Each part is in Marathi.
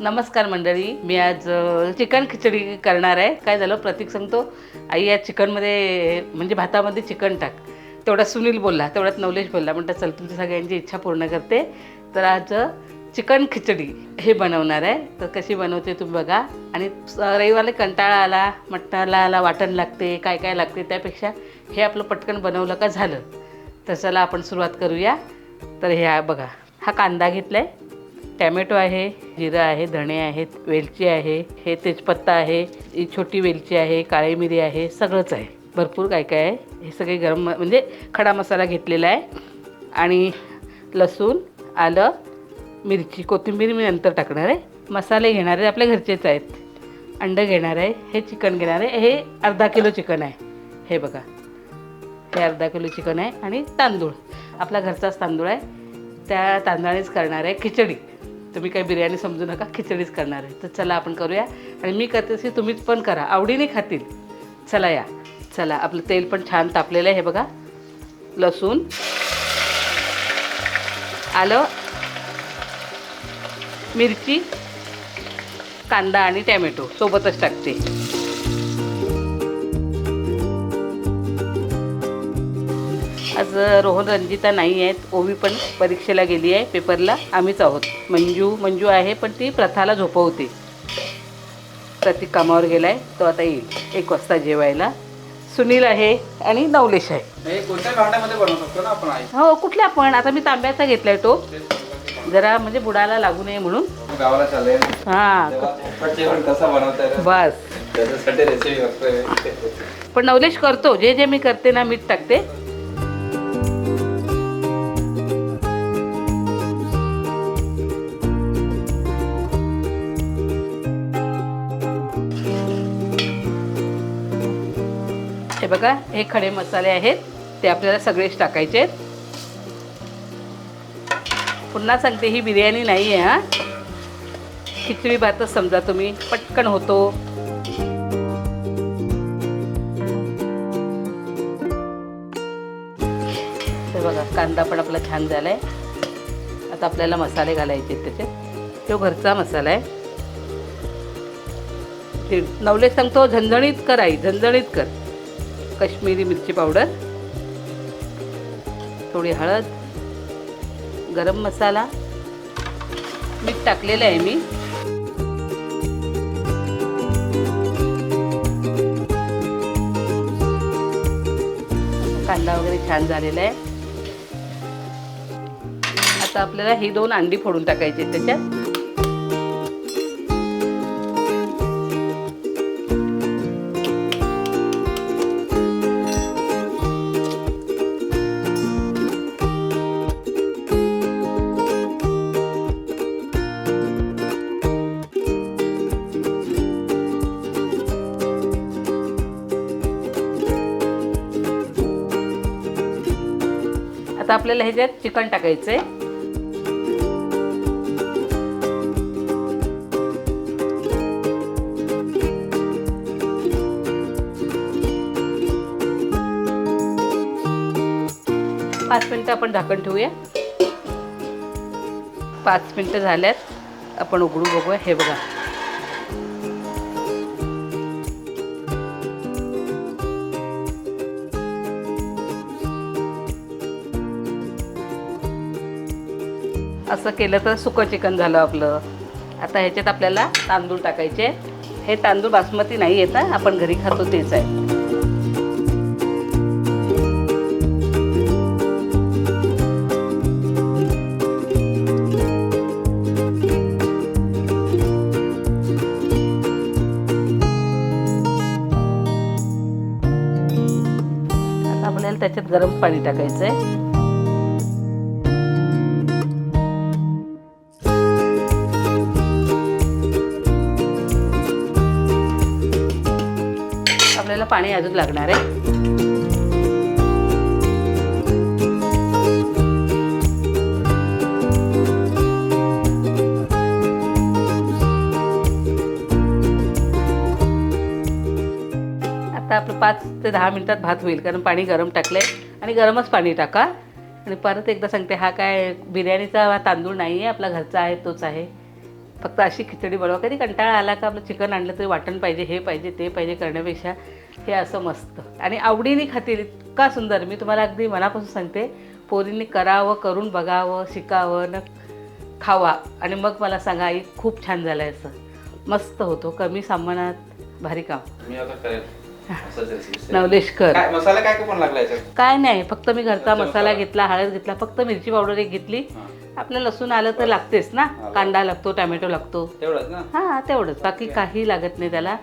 नमस्कार मंडळी मी आज चिकन खिचडी करणार आहे. काय झालं प्रतीक सांगतो आई या चिकनमध्ये म्हणजे भातामध्ये चिकन टाक. तेवढ्यात सुनील बोलला तेवढ्यात नवलेश बोलला म्हणतात चल तुमची सगळ्यांची इच्छा पूर्ण करते. तर आज चिकन खिचडी हे बनवणार आहे. तर कशी बनवते तुम्ही बघा. आणि स- रविवारला कंटाळा आला मटणाला आला वाटण लागते काय काय लागते त्यापेक्षा हे आपलं पटकन बनवलं का झालं. तर चला आपण सुरुवात करूया. तर हे बघा हा कांदा घेतला आहे टॅमॅटो आहे जिरं आहे धणे आहेत वेलची आहे हे तेजपत्ता आहे ही छोटी वेलची आहे काळी मिरी आहे सगळंच आहे. भरपूर काय काय आहे? हे सगळे गरम म्हणजे खडा मसाला घेतलेला आहे. आणि लसूण आलं मिरची कोथिंबीर मी नंतर टाकणार आहे. मसाले घेणार आहे आपल्या घरचेच आहेत. अंडं घेणार आहे हे चिकन घेणार आहे. हे अर्धा किलो चिकन आहे. हे बघा. हे अर्धा किलो चिकन आहे आणि तांदूळ. आपला घरचाच तांदूळ आहे. त्या तांदळानेच करणार आहे खिचडी. तुम्ही काही बिर्याणी समजू नका खिचडीच करणार आहे. तर चला आपण करूया. आणि मी करते तशी तुम्हीच पण करा. आवडीने खातील. चला या. चला आपलं तेल पण छान तापलेलं आहे हे बघा. लसूण. आलं. मिरची. कांदा आणि टॅमॅटो. सोबतच टाकते. आज रोहन रंजिता नाही आहेत. ओवी पण परीक्षेला गेली आहे पेपरला. आम्हीच आहोत. मंजू मंजू आहे पण ती प्रथाला झोपवते. प्रतीक कामावर गेला आहे तो आता येईल. एक वाजता जेवायला. सुनील आहे आणि नवलेश आहे. हे हो कुठल्या पण आता मी तांब्याचा घेतलाय तो जरा म्हणजे बुडाला लागू नये म्हणून. हां. बस. पण नवलेश करतो. जे जे मी करते ना मीठ टाकते. हे बघा हे खडे मसाले आहेत. ते आपल्याला सगळेच टाकायचे आहेत. पुन्हा सांगते ही बिर्याणी नाही आहे हा. खिचडी भातच समजा तुम्ही पटकन होतो. हे बघा कांदा पण आपला छान झाला आहे आता आपल्याला मसाले घालायचे आहेत त्याच्यात तो घरचा मसाला आहे. ते नवले सांगतो झणझणीत कर आई झणझणीत कर. कश्मीरी मिरची पावडर थोडी हळद गरम मसाला मीठ टाकलेलं आहे मी. कांदा वगैरे छान झालेला आहे. आता आपल्याला ही दोन अंडी फोडून टाकायची त्याच्यात. आता आपल्याला ह्याच्यात चिकन टाकायचं आहे पाच मिनटं आपण झाकण ठेवूया. पाच मिनटं झाल्यात आपण उघडू बघूया. हे बघा. असं केलं तर सुकं चिकन झालं आपलं. आता ह्याच्यात आपल्याला तांदूळ टाकायचे. हे तांदूळ बासमती नाही येत आपण घरी खातो तेच आहे. आपल्याला त्याच्यात गरम पाणी टाकायचं आहे आपल्याला पाणी अजून लागणार आहे. आता आपलं पाच ते दहा मिनिटात भात होईल कारण पाणी गरम टाकलं आहे आणि गरमच पाणी टाका. आणि परत एकदा सांगते हा काय बिर्याणीचा हा तांदूळ नाही आहे आपला घरचा आहे तोच आहे. फक्त अशी खिचडी बनवा. कधी कंटाळा आला का आपलं चिकन आणलं तरी वाटण पाहिजे हे पाहिजे ते पाहिजे करण्यापेक्षा हे असं मस्त. आणि आवडीने खातील इतका सुंदर. मी तुम्हाला अगदी मनापासून सांगते पोरींनी करावं करून बघावं शिकावं न खावा. आणि मग मला सांगा आई खूप छान झालं आहे असं. मस्त होतो कमी सामानात भारी काम. मी आता करेल. असंच रेसिपी नवलेश कर काय नाही फक्त मी घरचा मसाला. घेतला हळद घेतला फक्त मिरची पावडर एक घेतली. आपलं लसूण आलं तर लागतेच ना. कांदा लागतो टॅमॅटो लागतो. तेवढंच ना? हां तेवढंच. बाकी काही लागत नाही त्याला.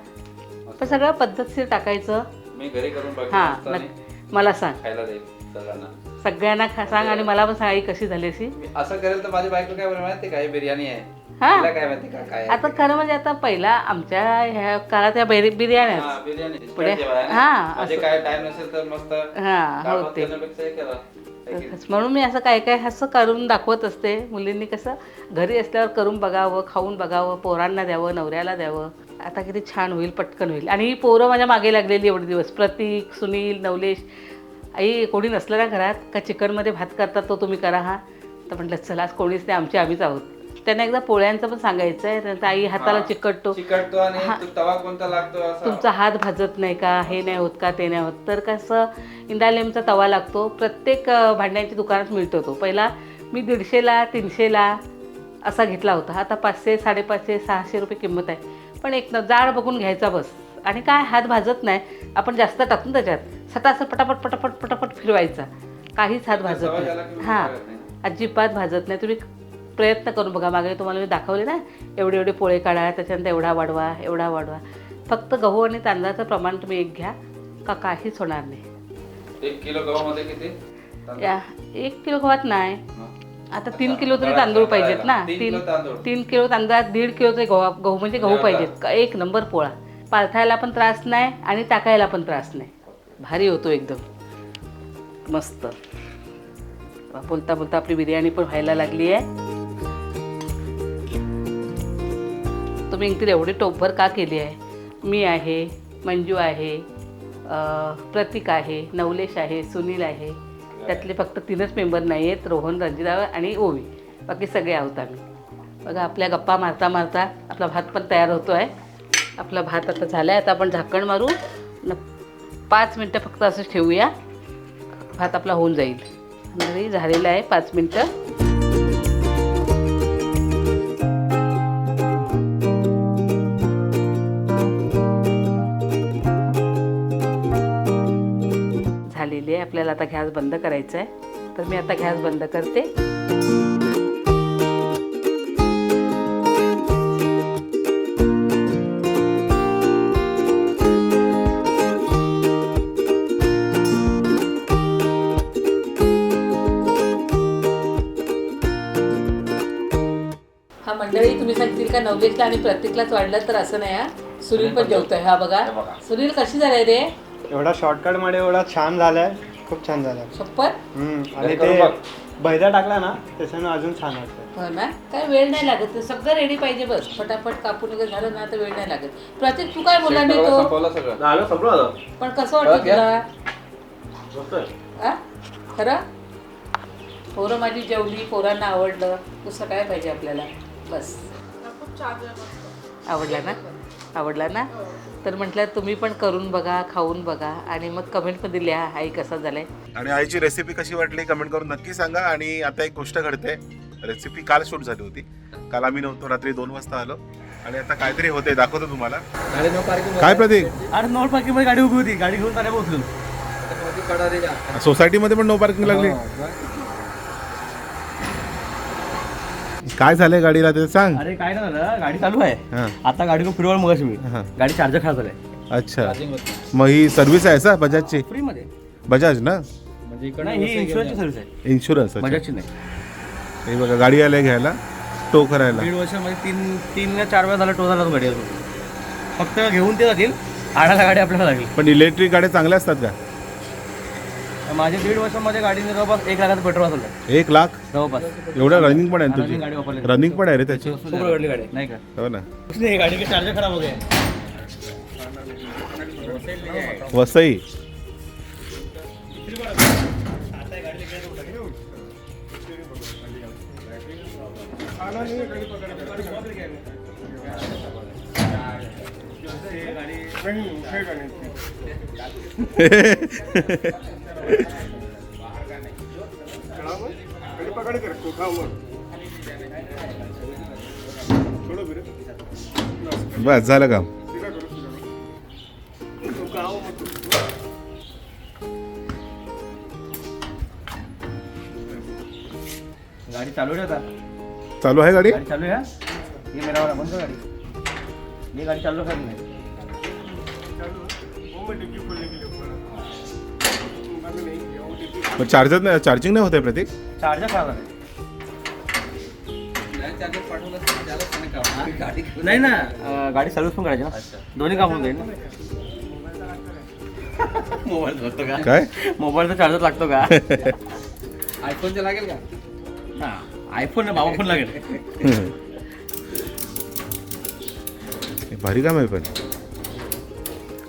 पण सगळं पद्धतशीर टाकायचं. मी घरी करून बघेन हां मस्त आणि नक्की. मला सांग. खायला देईल सगळ्यांना. सगळ्यांना खा सांग आणि मला पण सांग आई कशी झाली अशी? मी असं करेल तर माझी बायको काय माहिती काय बिर्याणी आहे. हा. तिला काय माहिती का? काय आहे? आता खरं म्हणजे आता पहिला आमच्या ह्या काळात ह्या बिर्याणी बिर्याण्याच हा, बिर्याणी. पुढे- ना? हा, म्हणजे असं. काय टाइम नसेल तर मस्त हां होते. करण्यापेक्षा हे करा. म्हणून मी असं काय काय असं करून दाखवत असते. मुलींनी कसं घरी असल्यावर करून बघावं खाऊन बघावं पोरांना द्यावं नवऱ्याला द्यावं. आता किती छान होईल पटकन होईल. आणि ही पोरं माझ्या मागे लागलेली एवढे दिवस. प्रतीक सुनील नवलेश. आई कोणी नसलं ना घरात का चिकनमध्ये भात करतात तो तुम्ही करा हा. तर म्हटलं चला आज कोणीच नाही आमचे आम्हीच आहोत. त्यांना एकदा पोळ्यांचं पण सांगायचं आहे त्यांचा आई हाताला. चिकटतो. चिकटतो आणि तवा कोणता लागतो तुमचा हात भाजत नाही का? हे नाही होत का? ते नाही होत. तर कसं इंडालेमचा तवा लागतो. प्रत्येक भांड्यांच्या दुकानात मिळतो तो. पहिला मी दीडशेला तीनशेला असा घेतला होता. आता पाचशे साडेपाचशे सहाशे रुपये किंमत आहे. पण एक न जाड बघून घ्यायचा बस. आणि काय? हात भाजत नाही. आपण जास्त टाकून त्याच्यात. सटासट पटापट पटापट पटापट फिरवायचा. काहीच हात भाजत नाही. हां. अजिबात भाजत नाही. तुम्ही प्रयत्न करून बघा. मागे तुम्हाला मी दाखवले ना एवढे एवढे पोळे काढा त्याच्यानंतर एवढा वाढवा एवढा वाढवा. फक्त गहू आणि तांदळाचं प्रमाण तुम्ही एक घ्या. का काहीच होणार नाही. एक किलो गव्हामध्ये किती? या एक किलो गव्हात नाही. आता तीन किलो तरी तांदूळ पाहिजेत. ना. तीन तीन किलो किलो तांदळात दीड किलोचे गहू गहू म्हणजे गहू. पाहिजेत. का एक नंबर पोळा. पालथायला पण त्रास नाही आणि टाकायला पण त्रास नाही. भारी होतो एकदम. मस्त. बोलता बोलता आपली बिर्याणी पण व्हायला लागली आहे तुम्ही इंगतील एवढी टोपभर का केली आहे? मी आहे मंजू आहे प्रतीक आहे नवलेश आहे सुनील आहे. त्यातले फक्त तीनच मेंबर नाही आहेत रोहन रंजिता आणि ओवी. बाकी सगळे आहोत आम्ही. बघा आपल्या गप्पा मारता मारता आपला भात पण तयार होतो आहे आपला भात आता झाला आहे आता आपण झाकण मारू. न पाच मिनटं फक्त असंच ठेवूया. भात आपला होऊन जाईल. झालेला आहे पाच मिनटं. आपल्याला आता गॅस बंद करायचा आहे. तर मी आता गॅस बंद करते. हा मंडळी तुम्ही सांगतील का नवलेशला आणि प्रत्येकलाच वाढलं तर असं नाही हा? सुनील पण जेवतोय. हा बघा. हे बघा. सुनील कशी झालाय रे? एवढा शॉर्टकटमध्ये एवढा छान झालाय. खूप छान छप्पर हम्म, घरी आणि ते बघ. बैदा टाकला ना त्याच्यानं अजून छान वाटतं हो ना काय वेळ नाही लागत. सगळं रेडी पाहिजे बस. फटाफट कापून वगैरे झालं ना तर वेळ नाही लागत. प्रत्येक तू काय बोलला नाही सगळं तो? संपवलं सगळं? झालं संपलं आता. पण कसं वाटतं बघ या. तुला? आ? खरं? पोरं माझी जेवली पोरांना आवडलं. दुसरं काय पाहिजे आपल्याला? बस. आवडला ना? आवडला ना? तर म्हटलं तुम्ही पण करून बघा खाऊन बघा आणि मग कमेंटमध्ये लिहा आई कसा झालाय? आणि आईची रेसिपी कशी वाटली कमेंट करून नक्की सांगा. आणि आता एक गोष्ट घडते. रेसिपी काल शूट झाली होती. काल आम्ही नव्हतो रात्री दोन वाजता आलो. आणि आता काहीतरी होते दाखवतो तुम्हाला. काय प्रतीक अरे नॉट पार्किंगमध्ये गाडी उभी होती. गाडी घेऊन आल्या पोहोचलो सोसायटीमध्ये पण नो पार्किंग लागली? काय झालंय गाडीला ते सांग. अरे काय नाही झालं गाडी चालू आहे. हा. आता गाडी खूप फिरवलं मग मी. हा. गाडी चार्जर खराब झालाय अच्छा. मग ही सर्व्हिस आहे सा बजाजची? फ्री मध्ये. बजाज ना? नाही ही इन्शुरन्सची सर्व्हिस आहे. इन्शुरन्स बजाजची नाही. हे बघा गाडी आल्या घ्यायला. टो करायला. दीड वर्षामध्ये तीन तीन या चार वेळा झाला टो झाला तो गाडी अजून फक्त घेऊन ते जातील आणायला गाडी आपल्याला लागेल. पण इलेक्ट्रिक गाड्या चांगल्या असतात का? माझ्या दीड वर्षामध्ये गाडीने जवळपास एक लाखाचं पेट्रोल वाचवलं. एक लाख? जवळपास. एवढं रनिंग पण आहे ना Running गाडी तुझी. रनिंग पण आहे रे त्याची? गाडी नाही का? हो ना. नाही गाडी का चार्जर खराब हो गया वसई. बस झालं काम. गाडी चालू आहे आता. चालू आहे गाडी? गाडी चालू आहे हा? ये मेरा वाला बंद गाडी. ये गाडी चालू कर नाही? मग चार्जर नाही चार्जिंग नाही होत आहे प्रतीक? चार्जर त्यालाच नाही ना अं, गाडी सर्व्हिस पण करायची ना. दोन्ही काम होऊन जाईल ना. मोबाईल लागतो का? काय? मोबाईलचा चार्जर लागतो का? आयफोनचं लागेल का? हा आयफोन ना बाबा फोन लागेल. हे भारी काम आहे पण.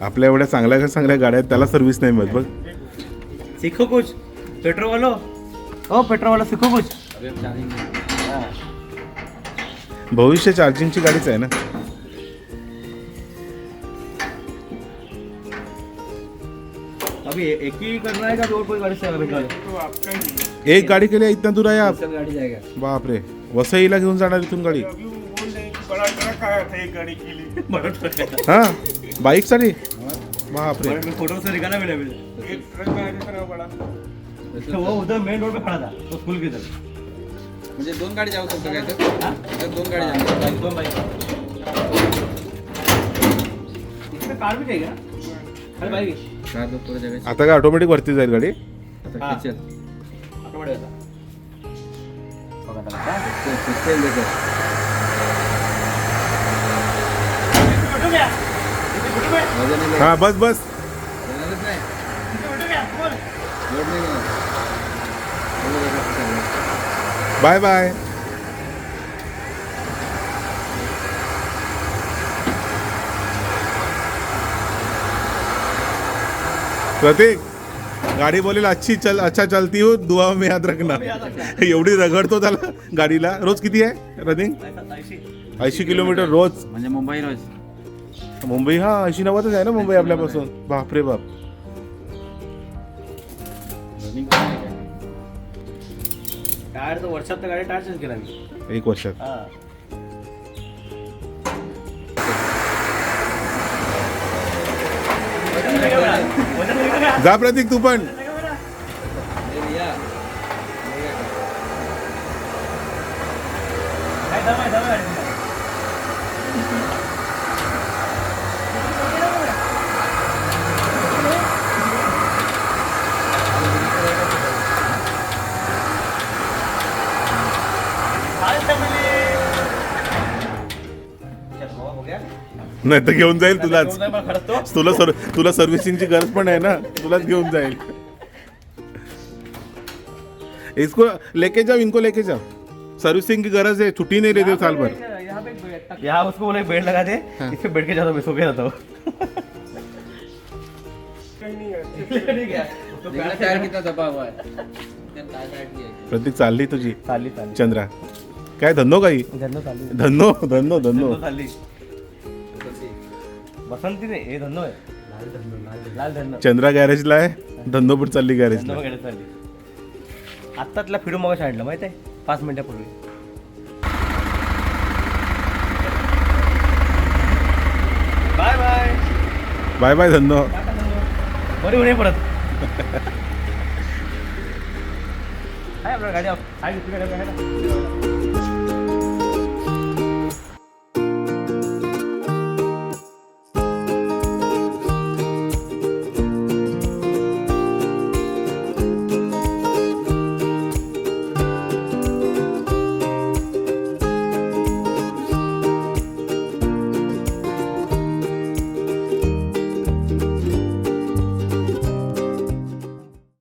आपल्या एवढ्या चांगल्या चांगल्या गाड्या आहेत त्याला सर्व्हिस नाही मिळत बघ. सीखो कुछ। पेट्रोल वालो? ओ पेट्रोल वाला सीखो कुछ। हाँ. भविष्य चार्जिंगची गाडीच आहे ना? अभी एक ही करना है का दो कोई गाड़ी से भेजवा एक गाडी केली इतना दूर आहे आप? गाडी जाएगा। बापरे वसईला घेऊन जाणार इथून गाडी? हा बाईकसाठी बापरे। मैं फोटो से तो वो उधर मेन रोड पे खड़ा था तो स्कूल की तरफ म्हणजे दोन गाडी जाऊ शकतो का इथं? दोन गाडी जाऊ बाइक दो बाइक इसमें कार भी ना? अरे दोन पुढे जगायची. आता काय ऑटोमॅटिक वरती जाईल गाडी? आता हा. किचन ऑटोमेटिक होता बघा काय? देखो हा बस बस वजनच नाही लोड नाही मिळत. एवढं वेगळं चाललंय. Bye bye. प्रतीक गाडी बोलेल अच्छी चल अच्छा चलती हो दुआ में याद रखना. एवढी रगडतो त्याला गाडीला. रोज किती आहे रनिंग? ऐंशी किलोमीटर रोज. म्हणजे मुंबई रोज. मुंबई हा ऐंशी नव्वदच आहे ना मुंबई आपल्यापासून? बापरे बाप. टायर तर वर्षात तर गाडी टायर चेंज केला मी. एक वर्षात. हा? जा प्रतीक तू पण काय दम आहे, दम आहे गाडीत. हाय family. चल, बाबा, हो गया? नाही तर घेऊन जाईल तुलाच. तुला सर तुला सर्व्हिसिंगची गरज पण आहे ना तुलाच घेऊन जाईल. इसको लेके जाओ इनको लेके जाओ. सर्विसिंग की गरज है छुट्टी नहीं देते साल भर यहाँ पे एक बेड- यहाँ उसको बोले बेड लगा दे इस पे बैठ के जाता हूँ, मैं सो के जाता हूँ. ठीक है। तो देखा टायर कितना दबा हुआ है। टायर टाइट नहीं है। प्रतीक चालली तुझी. चालली चालली। चंद्रा. काय धन्नो काही धन्नो चालली। धन्नो धन्नो धन्नो. धन्नो चालली। बसंती रे हे धन्नो आहे. लाल चंद्रा गॅरेजला आहे पण चालली वगैरे चालली. आत्ता तिला फिडू मग आणलं माहिती आहे? पाच मिनिटापूर्वी. Bye bye. Bye bye Dhanno बरी होणे परत. आहे आपल्या गाडी आहे